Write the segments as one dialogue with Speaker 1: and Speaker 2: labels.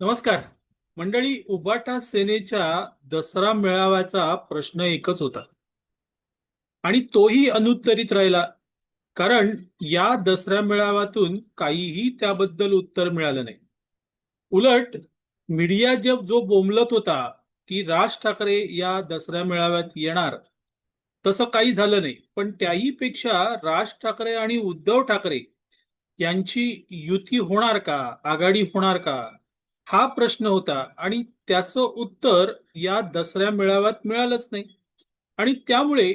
Speaker 1: नमस्कार. मंडळी उबाटा सेनेच्या दसरा मेळाव्याचा प्रश्न एकच होता. आणि तोही अनुत्तरित राहिला. कारण या दसरा मेळाव्यातून काहीही त्याबद्दल उत्तर मिळालं नाही. उलट मीडिया जब जो बोंबलत होता की राज ठाकरे या दसऱ्या मेळाव्यात येणार तसं काही झालं नाही. पण त्याही पेक्षा राज ठाकरे आणि उद्धव ठाकरे यांची युती होणार का आघाडी होणार का हा प्रश्न होता आणि त्याचं उत्तर या दसऱ्या मेळाव्यात मिळालंच नाही. आणि त्यामुळे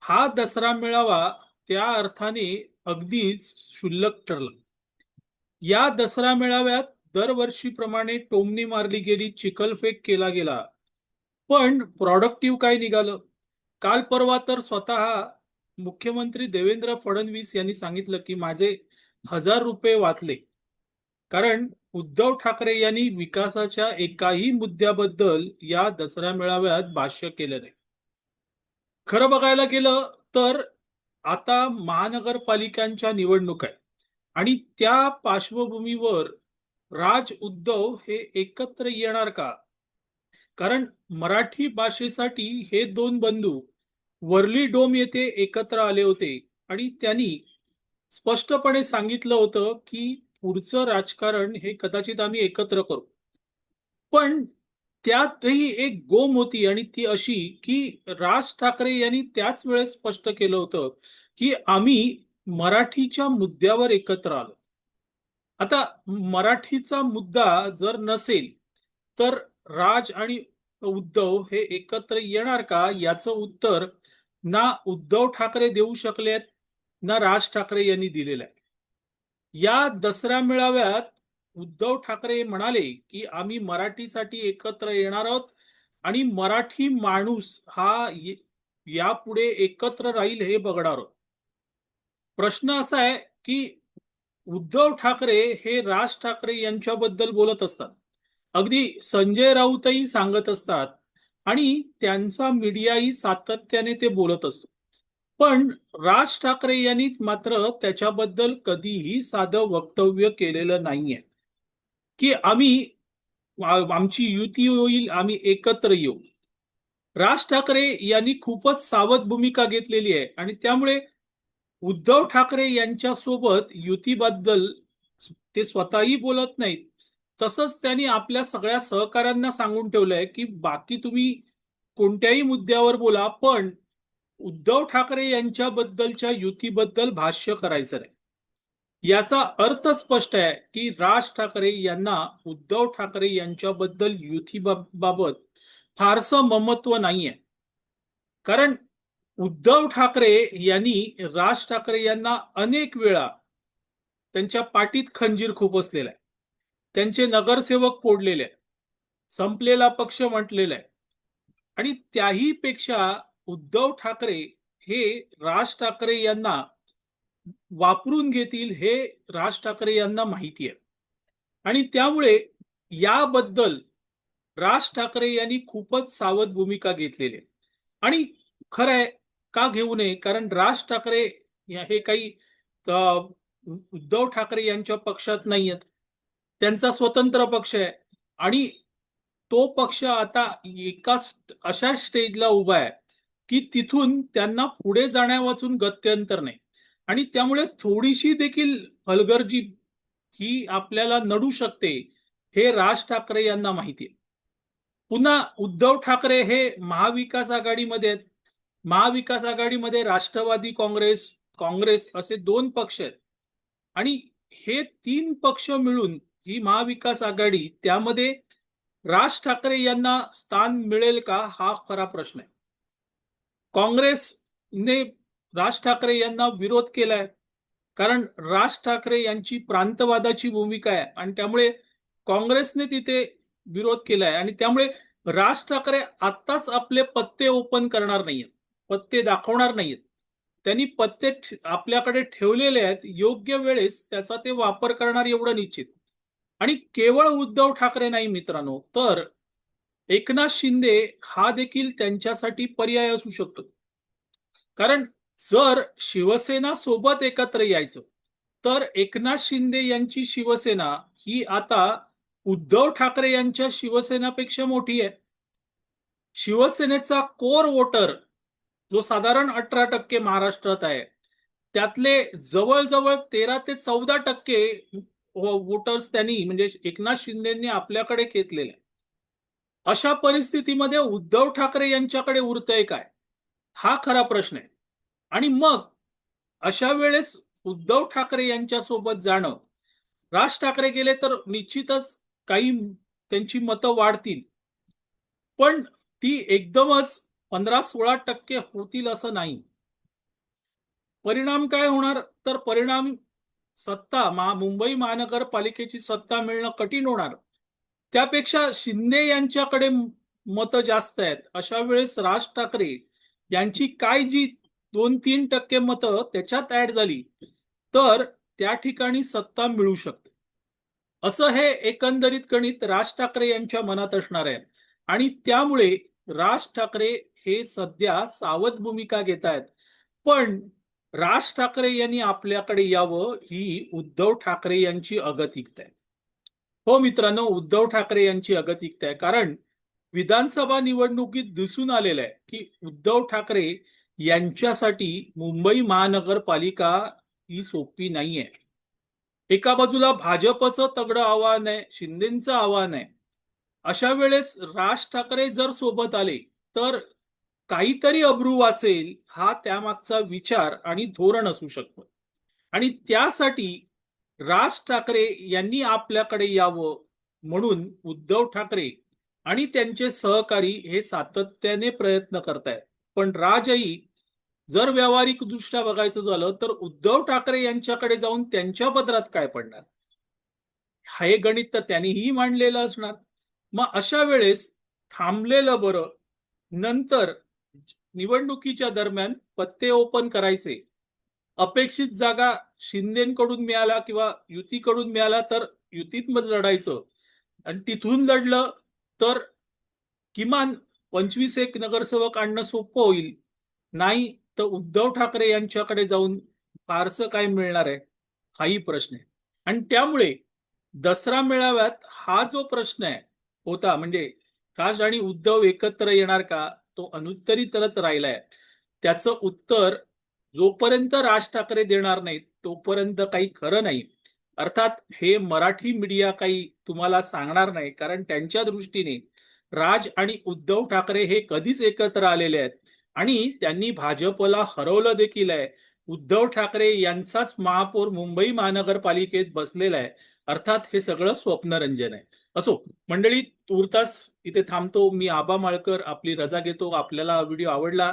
Speaker 1: हा दसरा मेळावा त्या अर्थाने अगदीच क्षुल्लक ठरला. या दसरा मेळाव्यात दरवर्षीप्रमाणे टोमणी मारली गेली चिखलफेक केला गेला. पण प्रॉडक्टिव्ह काय निघालं? काल परवा तर स्वतः मुख्यमंत्री देवेंद्र फडणवीस यांनी सांगितलं की माझे हजार रुपये वाचले. कारण उद्धव ठाकरे यांनी विकासाच्या एकाही मुद्द्याबद्दल या दसऱ्या मेळाव्यात भाष्य केलं नाही. खरं बघायला गेलं तर आता महानगरपालिकांच्या निवडणूक आहे आणि त्या पार्श्वभूमीवर राज उद्धव हे एकत्र येणार का? कारण मराठी भाषेसाठी हे दोन बंधू वर्ली डोम येथे एकत्र आले होते आणि त्यांनी स्पष्टपणे सांगितलं होतं की पुढचं राजकारण हे कदाचित आम्ही एकत्र करू. पण त्यातही एक गोम होती आणि ती अशी की राज ठाकरे यांनी त्याच वेळेस स्पष्ट केलं होतं की आम्ही मराठीच्या मुद्द्यावर एकत्र आलो. आता मराठीचा मुद्दा जर नसेल तर राज आणि उद्धव हे एकत्र येणार का? याचं उत्तर ना उद्धव ठाकरे देऊ शकलेत ना राज ठाकरे यांनी दिलेलं आहे. या दसऱ्या मेळाव्यात उद्धव ठाकरे म्हणाले की आम्ही मराठीसाठी एकत्र येणार आहोत आणि मराठी माणूस हा यापुढे एकत्र राहील हे बघणार आहोत. प्रश्न असा आहे की उद्धव ठाकरे हे राज ठाकरे यांच्याबद्दल बोलत असतात. अगदी संजय राऊतही सांगत असतात आणि त्यांचा मीडियाही सातत्याने ते बोलत असतो. पण राज ठाकरे यांनी मात्र त्याच्याबद्दल कधीही साधं वक्तव्य केलेलं नाहीये. की आम्ही आमची युती होईल आम्ही एकत्र येऊ. राज ठाकरे यांनी खूपच सावध भूमिका घेतलेली आहे. आणि त्यामुळे उद्धव ठाकरे यांच्या सोबत युतीबद्दल ते स्वतःही बोलत नाहीत. तसंच त्यांनी आपल्या सगळ्या सहकाऱ्यांना सांगून ठेवलंय की बाकी तुम्ही कोणत्याही मुद्द्यावर बोला पण उद्धव ठाकरे यांच्याबद्दलच्या युतीबद्दल भाष्य करायचं नाही. याचा अर्थ स्पष्ट आहे की राज ठाकरे यांना उद्धव ठाकरे यांच्याबद्दल युतीबाबत फारसं ममत्व नाहीये. कारण उद्धव ठाकरे यांनी राज ठाकरे यांना अनेक वेळा त्यांच्या पाठीत खंजीर खूप असलेला आहे त्यांचे नगरसेवक कोडलेले आहे संपलेला पक्ष म्हटलेला आहे. आणि त्याही पेक्षा उद्धव ठाकरे हे राज ठाकरे यांना वापरून घेतील हे राज ठाकरे यांना माहिती आहे. आणि त्यामुळे याबद्दल राज ठाकरे यांनी खूपच सावध भूमिका घेतलेली आहे. आणि खरं आहे का घेऊ नये? कारण राज ठाकरे हे काही उद्धव ठाकरे यांच्या पक्षात नाही आहेत. त्यांचा स्वतंत्र पक्ष आहे. आणि तो पक्ष आता एका अशा स्टेजला उभा आहे. की तिथून त्यांना पुढे जाण्यावाचून गत्यंतर नाही. आणि त्यामुळे थोडीशी देखील हलगर्जी ही आपल्याला नडू शकते हे राज ठाकरे यांना माहिती आहे. पुन्हा उद्धव ठाकरे हे महाविकास आघाडीमध्ये आहेत. महाविकास आघाडीमध्ये राष्ट्रवादी काँग्रेस काँग्रेस असे दोन पक्ष आहेत. आणि हे तीन पक्ष मिळून ही महाविकास आघाडी त्यामध्ये राज ठाकरे यांना स्थान मिळेल का हा खरा प्रश्न आहे. काँग्रेसने राज ठाकरे यांना विरोध केलाय. कारण राज ठाकरे यांची प्रांतवादाची भूमिका आहे आणि त्यामुळे काँग्रेसने तिथे विरोध केलाय. आणि त्यामुळे राज ठाकरे आत्ताच आपले पत्ते ओपन करणार नाहीयेत पत्ते दाखवणार नाहीयेत. त्यांनी पत्ते आपल्याकडे ठेवलेले आहेत योग्य वेळेस त्याचा ते वापर करणार एवढं निश्चित. आणि केवळ उद्धव ठाकरे नाही मित्रांनो तर एकनाथ शिंदे हा देखील त्यांच्यासाठी पर्याय असू शकतो. कारण जर शिवसेना सोबत एकत्र यायचं तर एकनाथ शिंदे यांची शिवसेना ही आता उद्धव ठाकरे यांच्या शिवसेनापेक्षा मोठी आहे. शिवसेनेचा कोर वोटर जो साधारण अठरा टक्के महाराष्ट्रात आहे त्यातले जवळजवळ तेरा ते चौदा टक्के वोटर्स त्यांनी म्हणजे एकनाथ शिंदेनी आपल्याकडे घेतलेले. अशा परिस्थितीमध्ये उद्धव ठाकरे यांच्याकडे उरतंय काय? हा खरा प्रश्न आहे. आणि मग अशा वेळेस उद्धव ठाकरे यांच्या सोबत जाणं. राज ठाकरे गेले तर निश्चितच काही त्यांची मतं वाढतील. पण ती एकदमच पंधरा सोळा टक्के होतील असं नाही. परिणाम काय होणार? तर परिणाम सत्ता मा मुंबई महानगरपालिकेची सत्ता मिळणं कठीण होणार. त्यापेक्षा शिंदे यांच्याकडे मतं जास्त आहेत. अशा वेळेस राज ठाकरे यांची काय जी दोन तीन टक्के मतं त्याच्यात ऍड झाली तर त्या ठिकाणी सत्ता मिळू शकते. असं हे एकंदरीत गणित राज ठाकरे यांच्या मनात असणार आहे. आणि त्यामुळे राज ठाकरे हे सध्या सावध भूमिका घेत आहेत. पण राज ठाकरे यांनी आपल्याकडे यावं ही उद्धव ठाकरे यांची अगतिकता आहे. हो मित्रांनो उद्धव ठाकरे यांची अगतिकता आहे. कारण विधानसभा निवडणुकीत दिसून आलेलं आहे की उद्धव ठाकरे यांच्यासाठी मुंबई महानगरपालिका ही सोपी नाहीये एका बाजूला भाजपचं तगडं आव्हान आहे शिंदेचं आव्हान आहे. अशा वेळेस राज ठाकरे जर सोबत आले तर काहीतरी अब्रू वाचेल हा त्यामागचा विचार आणि धोरण असू शकतं. आणि त्यासाठी राज ठाकरे यांनी आपल्याकडे यावं म्हणून उद्धव ठाकरे आणि त्यांचे सहकारी हे सातत्याने प्रयत्न करतायत. पण राजही जर व्यावहारिक दृष्ट्या बघायचं झालं तर उद्धव ठाकरे यांच्याकडे जाऊन त्यांच्या पदरात काय पडणार? हे गणित तर त्यांनीही मांडलेलं असणार. मग अशा वेळेस थांबलेलं बरं नंतर निवडणुकीच्या दरम्यान पत्ते ओपन करायचे. अपेक्षित जागा शिंदेकडून मिळाला किंवा युतीकडून मिळाला तर युतीत मध्ये लढायचं. आणि तिथून लढलं तर किमान पंचवीस एक नगरसेवक आणणं सोपं होईल. नाही तर उद्धव ठाकरे यांच्याकडे जाऊन फारसं काय मिळणार आहे? हाही प्रश्न आहे. आणि त्यामुळे दसरा मेळाव्यात हा जो प्रश्न आहे होता म्हणजे राज आणि उद्धव एकत्र येणार का? तो अनुत्तरितच राहिलाय. त्याचं उत्तर जोपर्यंत राज ठाकरे देणार नाहीत तोपर्यंत काही खरं नाही. अर्थात हे मराठी मीडिया काही तुम्हाला सांगणार नाही कारण त्यांच्या दृष्टीने राज आणि उद्धव ठाकरे हे कधीच एकत्र आलेले आहेत. आणि त्यांनी भाजपला हरवलं देखील आहे. उद्धव ठाकरे यांचाच महापौर मुंबई महानगरपालिकेत बसलेला आहे. अर्थात हे सगळं स्वप्नरंजन आहे. असो मंडळी तुर्तास इथे थांबतो. मी आबा माळकर आपली रजा घेतो. आपल्याला व्हिडिओ आवडला